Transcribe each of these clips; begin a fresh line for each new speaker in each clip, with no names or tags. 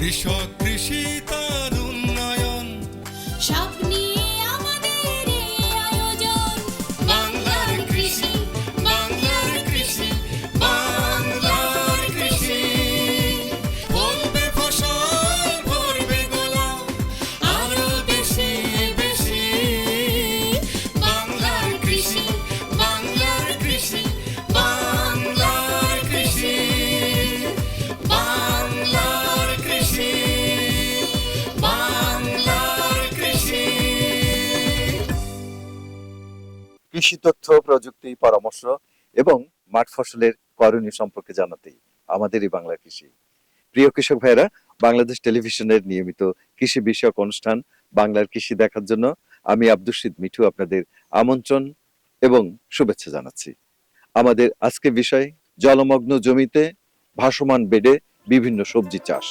কৃষক কৃষি তার কৃষি
তথ্য, প্রযুক্তি, পরামর্শ এবং মাঠ ফসলের করণীয় সম্পর্কে জানাতেই আমাদের এই বাংলা কৃষি। প্রিয় কৃষক ভাইরা বাংলাদেশ টেলিভিশনের নিয়মিত কৃষি বিষয়ক অনুষ্ঠান বাংলার কৃষি দেখার জন্য আমি আব্দুর শীদ মিঠু আপনাদের আমন্ত্রণ এবং শুভেচ্ছা জানাচ্ছি। আমাদের আজকে বিষয়, জলমগ্ন জমিতে ভাসমান বেডে বিভিন্ন সবজি চাষ।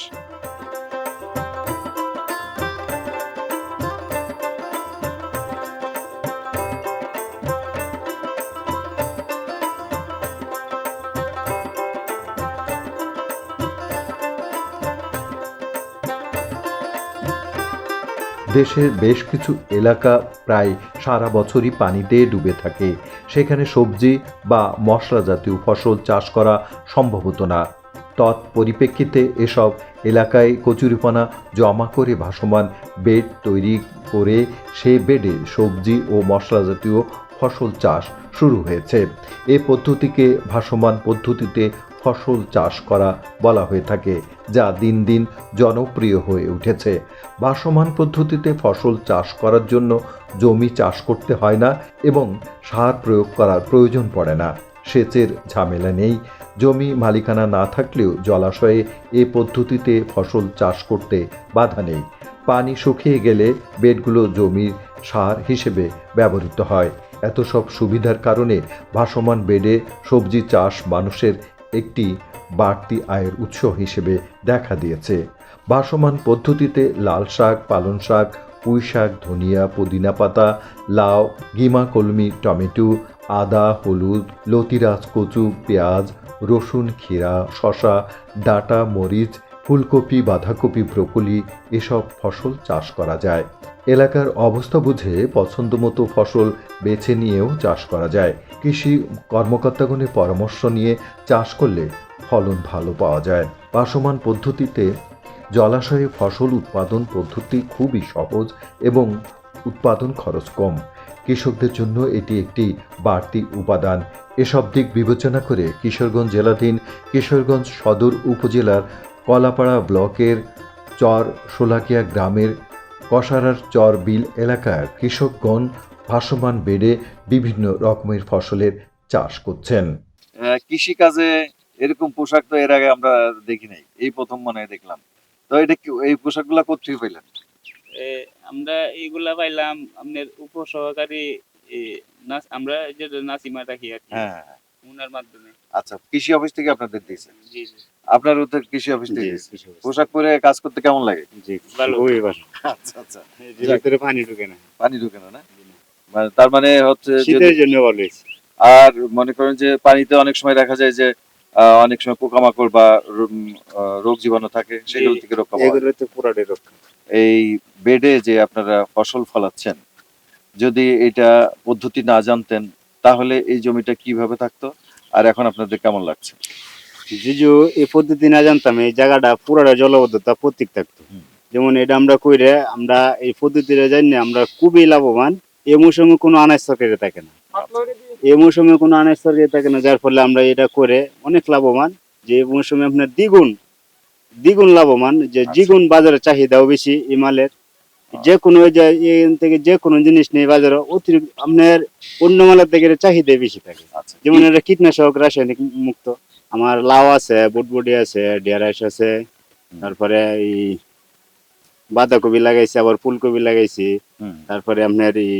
দেশের বেশ কিছু এলাকা প্রায় সারা বছরই পানিতে ডুবে থাকে। সেখানে সবজি বা মশলা জাতীয় ফসল চাষ করা সম্ভব হতো না। তৎপরিপ্রেক্ষিতে এসব এলাকায় কচুরিপানা জমা করে ভাসমান বেড তৈরি করে সেই বেডে সবজি ও মশলা জাতীয় ফসল চাষ শুরু হয়েছে। এ পদ্ধতিকে ভাসমান পদ্ধতিতে ফসল চাষ করা বলা হয়ে থাকে, যা দিন দিন জনপ্রিয় হয়ে উঠেছে। ভাসমান পদ্ধতিতে ফসল চাষ করার জন্য জমি চাষ করতে হয় না এবং সার প্রয়োগ করার প্রয়োজন পড়ে না। সেচের ঝামেলা নেই। জমি মালিকানা না থাকলেও জলাশয়ে এ পদ্ধতিতে ফসল চাষ করতে বাধা নেই। পানি শুকিয়ে গেলে বেডগুলো জমির সার হিসেবে ব্যবহৃত হয়। এত সব সুবিধার কারণে ভাসমান বেডে সবজি চাষ মানুষের একটি বাড়তি আয়ের উৎস হিসেবে দেখা দিয়েছে। ভাসমান পদ্ধতিতে লাল শাক, পালং শাক, পুঁই শাক, ধনিয়া, পুদিনা পাতা, লাউ, গিমা কলমি, টমেটো, আদা, হলুদ, লতিরাজ কচু, পেঁয়াজ, রসুন, ক্ষীরা শশা ডাঁটা, মরিচ, ফুলকপি, বাঁধাকপি, ব্রকলি, এসব ফসল চাষ করা যায়। এলাকার অবস্থা বুঝে পছন্দমতো ফসল বেছে নিয়েও চাষ করা যায়। কৃষি কর্মকর্তাগণের পরামর্শ নিয়ে চাষ করলে ফলন ভালো পাওয়া যায়। বাসমান পদ্ধতিতে জলাশয়ে ফসল উৎপাদন পদ্ধতি খুবই সহজ এবং উৎপাদন খরচ কম। কৃষকদের জন্য এটি একটি বাড়তি উপাদান। এসব দিক বিবেচনা করে কিশোরগঞ্জ জেলাধীন কিশোরগঞ্জ সদর উপজেলার কলাপাড়া ব্লকের চর সোলাকিয়া গ্রামের কসারার চর বিল এলাকার কৃষকগণ ভাসমান বেডে বিভিন্ন রকমের ফসলের চাষ করছেন। কৃষি কাজে এরকম পোশাক তো এর আগে আমরা দেখি নাই। এই প্রথম মনে দেখলাম। তো এটা কি এই পোশাকগুলো কোথেকে পেলেন
এ, আমরা এইগুলা পাইলাম আপনার উপসহকারী আমরা যে নাসিমা রাখি আর কি।
হ্যাঁ।
উনার মাধ্যমে।
আচ্ছা কৃষি অফিস থেকে আপনাদের দিয়েছে
জি জি।
আপনারও তো কৃষি অফিস থেকে? পোশাক পরে কাজ করতে কেমন লাগে?
জি
ভালো।
খুবই ভালো।
আচ্ছা আচ্ছা।
ভিতরে পানি ঢুকে না।
পানি ঢুকে না না? মানে তার মানে হচ্ছে
শীতের জন্য ভালো
আর মনে করেন যে পানিতে অনেক সময় দেখা যায় যে অনেক সময় পোকামাকড় বা রোগ জীবাণু থাকে সেগুলো থেকে রক্ষা
এগুলো তো পুরাটাই রক্ষা।
এই বেডে যে আপনারা ফসল ফলাচ্ছেন যদি এটা পদ্ধতি না জানতেন তাহলে এই জমিটা কীভাবে থাকতো? আর এখন আপনাদের কেমন লাগছে?
যদিও এই পদ্ধতি না জানতাম এই জায়গাটা পুরাটা জলবদ্ধতা প্রতীক থাকতো। যেমন এটা আমরা কইরে আমরা এই পদ্ধতিটা জানি আমরা খুবই লাভবান। এই মৌসুমে কোনো আনাজ সরকারি থাকে না। এই মৌসুমে কোনো আনাজ সরকারি থাকে না যার ফলে আমরা এটা করে অনেক লাভবান। যে এই মৌসুমে আপনার দ্বিগুণ দ্বিগুণ লাভবান। যে
আচ্ছা।
দ্বিগুণ বাজারে চাহিদাও বেশি এই মালের। যে কোনো এখান থেকে যে কোনো জিনিস নেই বাজারে অতিরিক্ত আপনার অন্য মালের থেকে চাহিদা বেশি থাকে।
আচ্ছা।
যেমন এটা কীটনাশক রাসায়নিক মুক্ত। আমার লাউ আছে বুটবুটি আছে ডেরাইস আছে তারপরে এই বাঁধাকপি লাগাইছি আবার ফুলকপি লাগাইছি তারপরে আপনার এই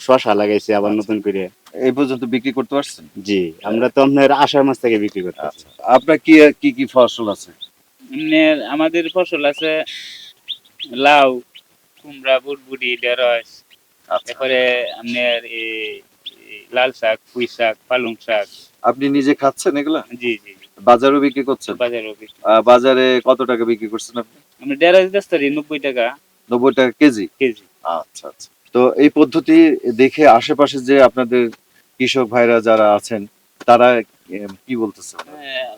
শশা লাগাইছি আবার নতুন করে।
এই পর্যন্ত বিক্রি করতে পারছেন?
জি আমরা তো আপনার আষাঢ় মাস থেকে বিক্রি করতে
আচ্ছা। আপনার কি কি কি ফসল আছে?
আপনার আমাদের ফসল আছে লাউ কুমড়া বুটবুটি ঢেঁড়স
আচ্ছা।
তারপরে আপনার এই এই লাল শাক পুঁই শাক পালং শাক।
আপনি নিজে খাচ্ছেন এগুলা?
জি জি
বাজারও বিক্রি করছেন?
বাজার
বাজারে কত টাকা বিক্রি করছেন আপনি?
আমরা ডেরা দিতে পারি নব্বই টাকা।
নব্বই টাকা কেজি?
কেজি।
আচ্ছা আচ্ছা। তো এই পদ্ধতি দেখে আশেপাশে যে আপনাদের কৃষক ভাইরা যারা আছেন তারা কি বলতেছে?
হ্যাঁ,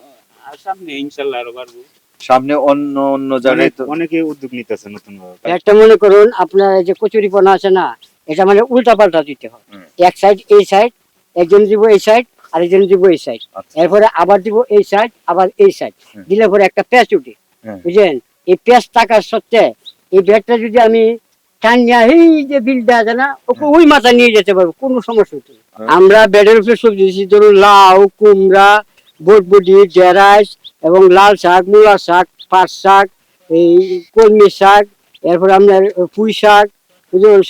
আর সামনে ইনশাল্লাহ আরও পারব
সামনে অন্য অন্য জায়গায় তো
অনেকে উদ্যোগ নিতেছে নতুন ভাবে।
একটা মনে করুন আপনার এই যে কচুরিপনা আছে না এটা মানে উল্টা পাল্টা দিতে হয়। এক সাইড এই সাইড একজন দিব এই সাইড আরেকজন দিব এই সাইড
আচ্ছা।
এরপরে আবার দিব এই সাইড আবার এই সাইড দিলে পরে একটা প্যাচ উঠে। বুঝলেন? এই প্যাচ থাকার সত্ত্বে এই ব্যাগটা যদি আমি টান এই যে বিলটা আছে না ওকে ওই মাথা নিয়ে যেতে পারব কোনো সমস্যা হতো না। আমরা বেডের উপরে সবজি দিয়েছি ধরুন লাউ কুমড়া বটবটি ডেরাইস এবং লাল শাক মূলা শাক পাট শাক এই কলমি শাক এরপর আপনার পুঁই শাক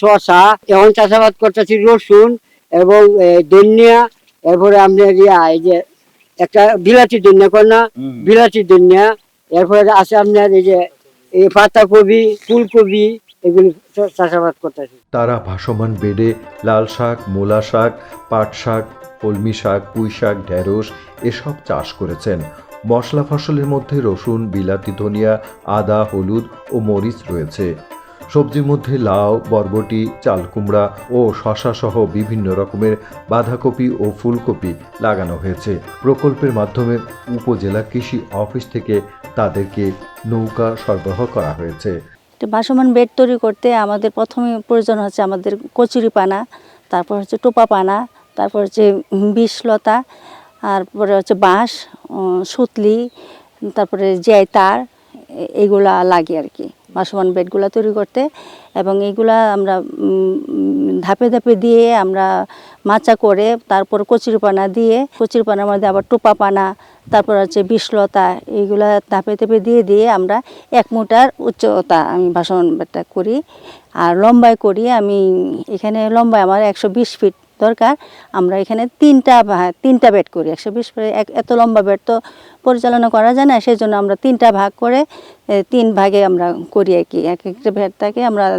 শসা এখন চাষাবাদ করতেছি রসুন এবং ধনিয়া এরপরে আপনার ইয়া এই যে একটা বিলাতি না
হুম।
বিলাতি ধনিয়া এরপরে আছে আপনার এই যে এই পাতা পাতাকপি ফুলকপি এগুলি চাষাবাদ করতেছি।
তারা ভাসমান বেডে লাল শাক মূলা শাক পাট শাক কলমি শাক পুঁই শাক ঢেঁড়স এসব চাষ করেছেন। মশলা ফসলের মধ্যে রসুন বিলাতি ধনিয়া আদা হলুদ ও মরিচ রয়েছে। সবজির মধ্যে লাউ, বরবটি চাল কুমড়া ও শশা সহ বিভিন্ন রকমের বাঁধাকপি ও ফুলকপি লাগানো হয়েছে। প্রকল্পের মাধ্যমে উপজেলা কৃষি অফিস থেকে তাদেরকে নৌকা সরবরাহ করা হয়েছে।
বাসমান বেড তৈরি করতে আমাদের প্রথমে প্রয়োজন হচ্ছে আমাদের কচুরি পানা, তারপর হচ্ছে টোপা পানা, তারপর হচ্ছে বিষলতা তারপরে হচ্ছে বাঁশ সুতলি, তারপরে জিয়াই তার এইগুলা লাগে আর কি। বাসমান বেডগুলা তৈরি করতে এবং এইগুলা আমরা ধাপে ধাপে দিয়ে আমরা মাচা করে তারপর কচুরিপানা দিয়ে কচুরিপানার মধ্যে আবার টোপা পানা, তারপর হচ্ছে বিষলতা এইগুলা ধাপে ধাপে দিয়ে দিয়ে আমরা এক মুটার উচ্চতা আমি বাসন বেডটা করি। আর লম্বায় করি, আমি এখানে লম্বায় আমার একশো বিশ ফিট দরকার, আমরা এখানে তিনটা ভা- তিনটা বেড করি। একশো বিশ এত লম্বা বেড তো পরিচালনা করা যায় না সেই জন্য আমরা তিনটা ভাগ করে তিন ভাগে আমরা করি আর কি। এক একটা বেড থাকে, আমরা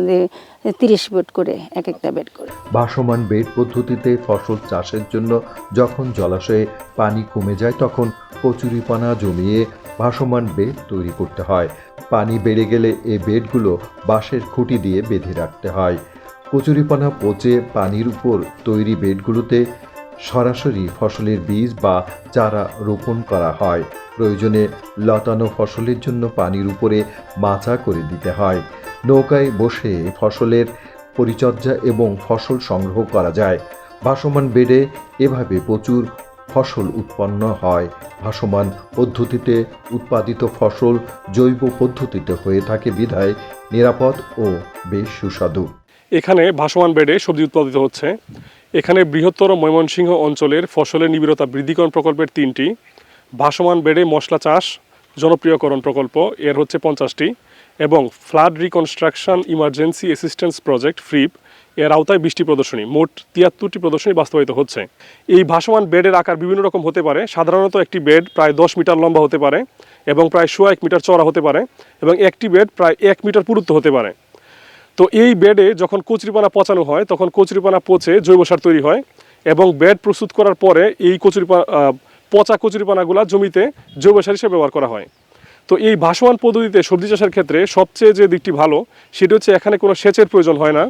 তিরিশ বেড করে এক একটা বেড করি।
ভাসমান বেড পদ্ধতিতে ফসল চাষের জন্য যখন জলাশয়ে পানি কমে যায়, তখন কচুরিপানা জমিয়ে ভাসমান বেড তৈরি করতে হয়। পানি বেড়ে গেলে এই বেডগুলো বাঁশের খুঁটি দিয়ে বেঁধে রাখতে হয়। কচুরিপানা পচে পানির উপর তৈরি বেডগুলোতে সরাসরি ফসলের বীজ বা চারা রোপণ করা হয়। প্রয়োজনে লতানো ফসলের জন্য পানির উপরে মাচা করে দিতে হয়। নৌকায় বসে ফসলের পরিচর্যা এবং ফসল সংগ্রহ করা যায়। ভাসমান বেডে এভাবে প্রচুর ফসল উৎপন্ন হয়। ভাসমান পদ্ধতিতে উৎপাদিত ফসল জৈব পদ্ধতিতে হয়ে থাকে বিধায় নিরাপদ ও বেশ সুস্বাদু।
এখানে ভাসমান বেডে সবজি উৎপাদিত হচ্ছে। এখানে বৃহত্তর ময়মনসিংহ অঞ্চলের ফসলের নিবিড়তা বৃদ্ধিকরণ প্রকল্পের তিনটি। ভাসমান বেডে মশলা চাষ, জনপ্রিয়করণ প্রকল্প, এর হচ্ছে পঞ্চাশটি। এবং flood reconstruction emergency assistance project FREEP এর আওতায় বৃষ্টি প্রদর্শনী, মোট তিয়াত্তরটি প্রদর্শনী বাস্তবায়িত হচ্ছে। এই ভাসমান বেডের আকার বিভিন্ন রকম হতে পারে। সাধারণত একটি বেড প্রায় দশ মিটার লম্বা হতে পারে এবং প্রায় সোয়া এক মিটার চড়া হতে পারে এবং একটি বেড প্রায় এক মিটার পুরুত্ব হতে পারে। তো এই বেডে যখন কচুরিপানা পচানো হয়, তখন কচুরিপানা পচে জৈব সার তৈরি হয় এবং বেড প্রস্তুত করার পরে এই কচুরিপানা পচা কচুরিপানাগুলা জমিতে জৈব সার হিসেবে ব্যবহার করা হয়। তো এই ভাসমান পদ্ধতিতে সবজি চাষের ক্ষেত্রে সবচেয়ে যে দিকটি ভালো, সেটা হচ্ছে এখানে কোনো সেচের প্রয়োজন হয় না,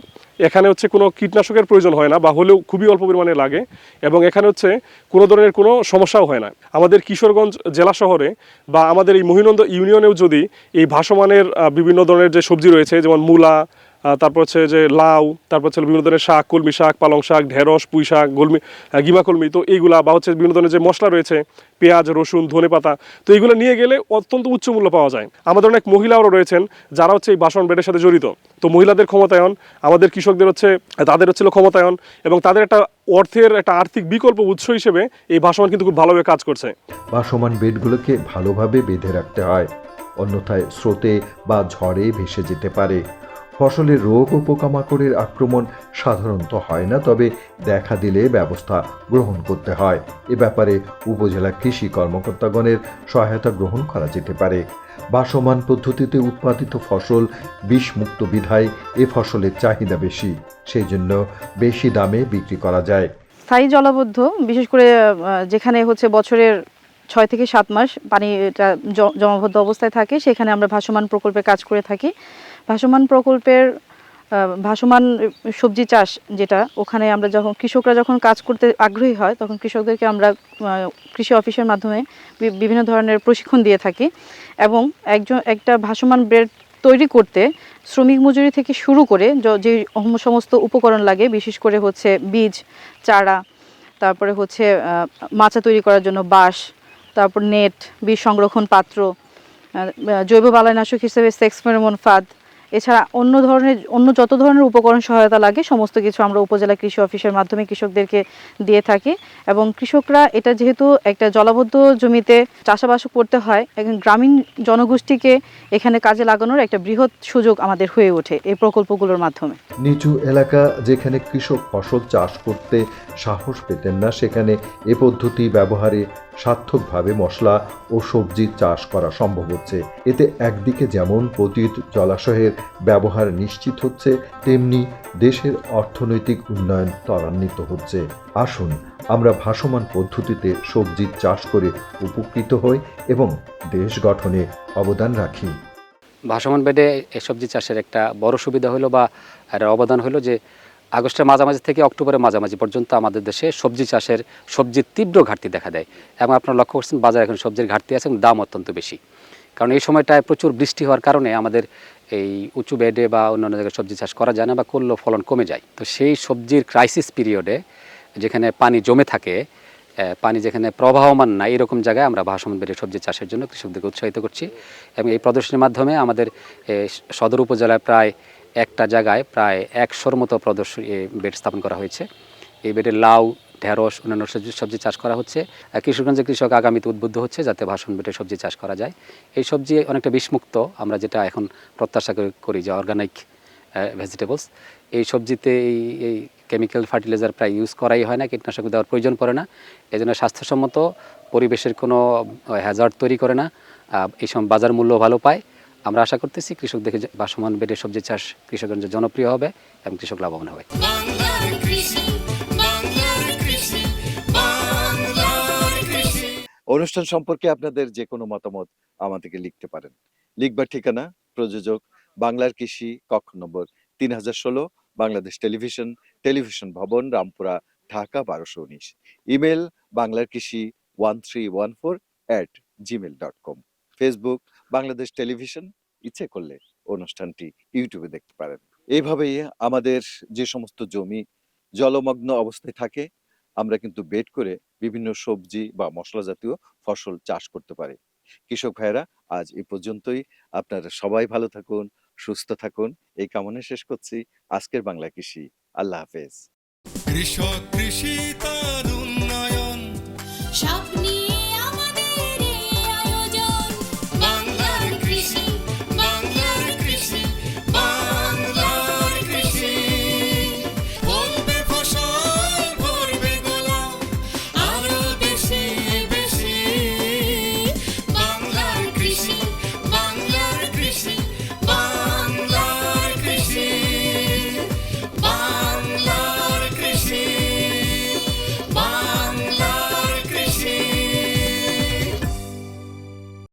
এখানে হচ্ছে কোনো কীটনাশকের প্রয়োজন হয় না বা হলেও খুবই অল্প পরিমাণে লাগে এবং এখানে হচ্ছে কোনো ধরনের কোনো সমস্যাও হয় না। আমাদের কিশোরগঞ্জ জেলা শহরে বা আমাদের এই মহিনন্দ ইউনিয়নেও যদি এই ভাসমানের বিভিন্ন ধরনের যে সবজি রয়েছে, যেমন মূলা তারপর হচ্ছে যে লাউ, তারপর হচ্ছে বিভিন্ন ধরনের শাক, কলমি শাক, পালং শাক, ঢেঁড়স, পুঁই শাক, গোলমি গিমা কলমি, তো এইগুলা বা হচ্ছে বিভিন্ন ধরনের যে মশলা রয়েছে, পেঁয়াজ, রসুন, ধনে পাতা, তো এইগুলো নিয়ে গেলে অত্যন্ত উচ্চ মূল্য পাওয়া যায়। আমাদের অনেক মহিলাও রয়েছেন যারা হচ্ছে এই বাসন বেডের সাথে জড়িত। তো মহিলাদের ক্ষমতায়ন, আমাদের কৃষকদের হচ্ছে, তাদের হচ্ছিল ক্ষমতায়ন এবং তাদের একটা অর্থের একটা আর্থিক বিকল্প উৎস হিসেবে এই ভাসমান কিন্তু খুব ভালোভাবে কাজ করছে।
ভাসমান বেডগুলোকে ভালোভাবে বেঁধে রাখতে হয়, অন্যথায় স্রোতে বা ঝড়ে ভেসে যেতে পারে। ফসলের রোগ ও পোকামাকড়ের আক্রমণ সাধারণত হয় না, তবে দেখা দিলে ব্যবস্থা গ্রহণ করতে হয়। এ ব্যাপারে উপজেলা কৃষি কর্মকর্তাগণের সহায়তা গ্রহণ করা যেতে পারে। ভাসমান পদ্ধতিতে উৎপাদিত ফসল বিষমুক্ত বিধায় এ ফসলের চাহিদা বেশি সেই জন্য বেশি দামে বিক্রি করা যায়।
স্থায়ী জলাবদ্ধ, বিশেষ করে যেখানে হচ্ছে বছরের ছয় থেকে সাত মাস পানিটা জমাবদ্ধ অবস্থায় থাকে, সেখানে আমরা ভাসমান প্রকল্পে কাজ করে থাকি। ভাসমান প্রকল্পের ভাসমান সবজি চাষ যেটা, ওখানে আমরা যখন, কৃষকরা যখন কাজ করতে আগ্রহী হয়, তখন কৃষকদেরকে আমরা কৃষি অফিসের মাধ্যমে বিভিন্ন ধরনের প্রশিক্ষণ দিয়ে থাকি এবং একজন, একটা ভাসমান ব্রেড তৈরি করতে শ্রমিক মজুরি থেকে শুরু করে য- সমস্ত উপকরণ লাগে, বিশেষ করে হচ্ছে বীজ, চারা, তারপরে হচ্ছে মাচা তৈরি করার জন্য বাঁশ, তারপর নেট, বীজ সংরক্ষণ পাত্র জৈব বালাইনাশক হিসেবে সেক্স ফেরোমন ফাঁদ এছাড়া অন্য ধরনের, অন্য যত ধরনের উপকরণ সহায়তা লাগে, সমস্ত কিছু আমরা উপজেলা কৃষি অফিসের মাধ্যমে কৃষকদেরকে দিয়ে থাকি। এবং কৃষকরা এটা যেহেতু একটা জলাবদ্ধ জমিতে চাষাবাস করতে হয়, একজন গ্রামীণ জনগোষ্ঠীকে এখানে কাজে লাগানোর একটা বৃহৎ সুযোগ আমাদের হয়ে ওঠে এই প্রকল্পগুলোর মাধ্যমে।
নিচু এলাকা যেখানে কৃষক ফসল চাষ করতে সাহস পেতেন না, সেখানে এ পদ্ধতি ব্যবহারে সার্থকভাবে মশলা ও সবজি চাষ করা সম্ভব হচ্ছে। এতে একদিকে যেমন পতিত জলাশয়ের ব্যবহার নিশ্চিত হচ্ছে, তেমনি দেশের অর্থনৈতিক উন্নয়ন ত্বরান্বিত হচ্ছে। আসুন, আমরা ভাসমান পদ্ধতিতে সবজি চাষ করে উপকৃত হই এবং দেশ গঠনে অবদান রাখি।
ভাসমান বেডে সবজি চাষের একটা বড় সুবিধা হলো বা অবদান হলো যে আগস্টের মাঝামাঝি থেকে অক্টোবরের মাঝামাঝি পর্যন্ত আমাদের দেশে সবজি চাষের সবজির তীব্র ঘাটতি দেখা দেয়। এবং আপনারা লক্ষ্য করছেন, বাজারে এখন সবজির ঘাটতি আছে এবং দাম অত্যন্ত বেশি। কারণ এই সময়টায় প্রচুর বৃষ্টি হওয়ার কারণে আমাদের এই উঁচু বেডে বা অন্যান্য জায়গায় সবজি চাষ করা যায় না বা করলেও ফলন কমে যায়। তো সেই সবজির ক্রাইসিস পিরিয়ডে যেখানে পানি জমে থাকে পানি যেখানে প্রবাহমান না, এরকম জায়গায় আমরা ভাসমান বেড়ে সবজি চাষের জন্য কৃষকদেরকে উৎসাহিত করছি। এবং এই প্রদর্শনীর মাধ্যমে আমাদের সদর উপজেলায় প্রায় একটা জায়গায় প্রায় একশোর মতো প্রদর্শনী বেড স্থাপন করা হয়েছে। এই বেডে লাউ, ঢেঁড়স, অন্যান্য সবজি সবজি চাষ করা হচ্ছে। আর কিশোরগঞ্জের কৃষক আগামীতে উদ্বুদ্ধ হচ্ছে যাতে ভাসন বেটে সবজি চাষ করা যায়। এই সবজি অনেকটা বিষমুক্ত, আমরা যেটা এখন প্রত্যাশা করি- যে অর্গানিক ভেজিটেবলস। এই সবজিতে এই এই কেমিক্যাল ফার্টিলাইজার প্রায় ইউজ করাই হয় না, কীটনাশক দেওয়ার প্রয়োজন পড়ে না। এই জন্য স্বাস্থ্যসম্মত পরিবেশের কোনো হ্যাজার্ড তৈরি করে না। এই সময় বাজার মূল্য ভালো পায়। আমরা আশা করতেছি কৃষক দেখে বাসমান বেডে সবজি চাষ কৃষকগঞ্জে জনপ্রিয় হবে এবং কৃষক লাভবান হবে।
অনুষ্ঠান সম্পর্কে আপনাদের যে কোনো মতামত আমাদেরকে লিখতে পারেন। লিখবার ঠিকানা প্রযোজক বাংলার কৃষি কক্ষ নম্বর তিন হাজার ষোলো বাংলাদেশ টেলিভিশন টেলিভিশন ভবন রামপুরা ঢাকা বারোশো উনিশ। ইমেল বাংলার কৃষি one three one four at Gmail dot com Facebook Bangladesh television ইচ্ছে করলে অনুষ্ঠানটি ইউটিউবে দেখতে পারেন। এইভাবেই আমাদের যে সমস্ত জমি জলমগ্ন অবস্থায় থাকে আমরা কিন্তু বেড করে বিভিন্ন সবজি বা মশলা জাতীয় ফসল চাষ করতে পারি। কৃষক ভাইরা আজ এই পর্যন্তই। আপনারা সবাই ভালো থাকুন সুস্থ থাকুন। এই কামনা শেষ করছি। আজকের বাংলা কৃষি। আল্লাহ হাফেজ।
কৃষক কৃষি তার উন্নয়ন।